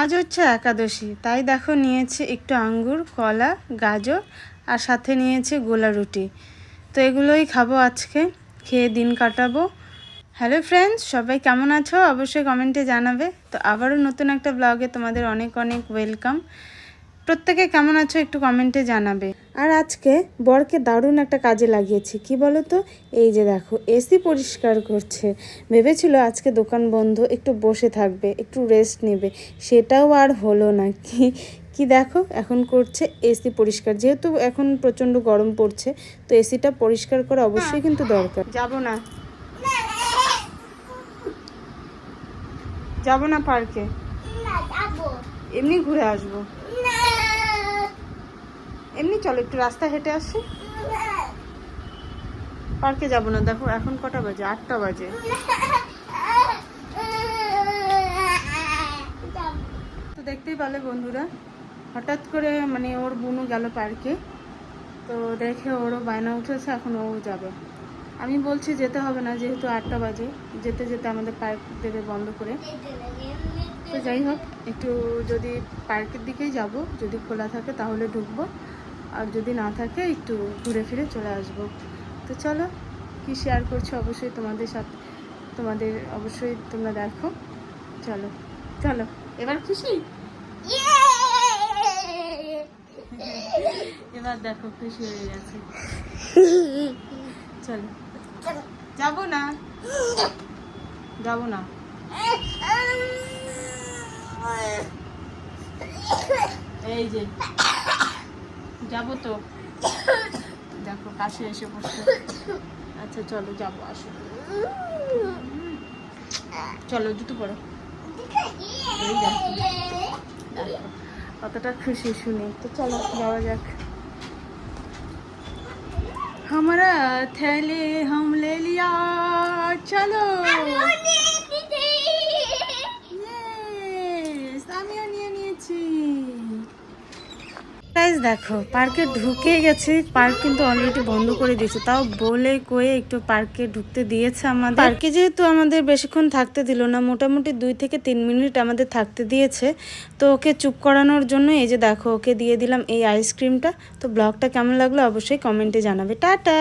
আজ হচ্ছে একাদশী, তাই দেখো নিয়েছে একটু আঙ্গুর, কলা, গাজর আর সাথে নিয়েছে গোলা রুটি। তো এগুলোই খাব আজকে, খেয়ে দিন কাটাবো। হ্যালো ফ্রেন্ডস সবাই কেমন আছো? অবশ্যই কমেন্টে জানাবে। তো আবারও নতুন একটা ব্লগে তোমাদের অনেক অনেক ওয়েলকাম প্রত্যেকে কেমন আছো একটু কমেন্টে জানাবে। আর আজকে বরকে দারুণ একটা কাজে লাগিয়েছি কি বলো তো এই যে দেখো এসি পরিষ্কার করছে। ভেবেছিল আজকে দোকান বন্ধ একটু বসে থাকবে একটু রেস্ট নেবে। সেটাও আর হলো না। কি কি দেখো এখন করছে এসি পরিষ্কার। যেহেতু এখন প্রচণ্ড গরম পড়ছে তো এসিটা পরিষ্কার করা অবশ্যই কিন্তু দরকার। যাব না। যাব না পার্কে এমনি ঘুরে আসব। এমনি চলো, একটু রাস্তা হেঁটে আসি। পার্কে যাব না, দেখো এখন কটা বাজে? আটটা বাজে। তো দেখতেই পালে বন্ধুরা, হঠাৎ করে মানে ওর বুনু গেল পার্কে। তো দেখে ওরও বায়না উঠেছে, এখন ও যাবে। আমি বলছি যেতে হবে না, যেহেতু আটটা বাজে, যেতে যেতে আমাদের পার্ক দেবে বন্ধ করে। তো যাই হোক, একটু যদি পার্কের দিকেই যাব, যদি খোলা থাকে তাহলে ঢুকবো। আর যদি না থাকে একটু ঘুরে ফিরে চলে আসব। তো চলো কি শেয়ার করছ অবশ্যই তোমাদের সাথে তোমাদের অবশ্যই তোমরা দেখো। চলো চলো এবার খুশি? এবার দেখো খুশি হয়ে গেছে। চলো। যাব না। যাব না। এই যে। যাবো তো দেখো কাছে এসে পড়ছে আচ্ছা চলো যাবো আসো চলো জুতো পড়ো এই দেখো দেখো, কতটা খুশি শুনে তো চলো যাওয়া যাক हमारा थैले हम ले लिया चलो গাইজ দেখো পার্কে ঢুকে গেছে। পার্ক কিন্তু অলরেডি বন্ধ করে দিয়েছে। তাও বলে কয়ে একটু পার্কে ঢুকতে দিয়েছে আমাদের। পার্কে যেহেতু আমাদের বেশিক্ষণ থাকতে দিল না, মোটামুটি দুই থেকে তিন মিনিট আমাদের থাকতে দিয়েছে। তো ওকে চুপ করানোর জন্য এই যে দেখো, ওকে দিয়ে দিলাম এই আইসক্রিমটা তো ব্লগটা কেমন লাগল অবশ্যই কমেন্টে জানাবে। টাটা!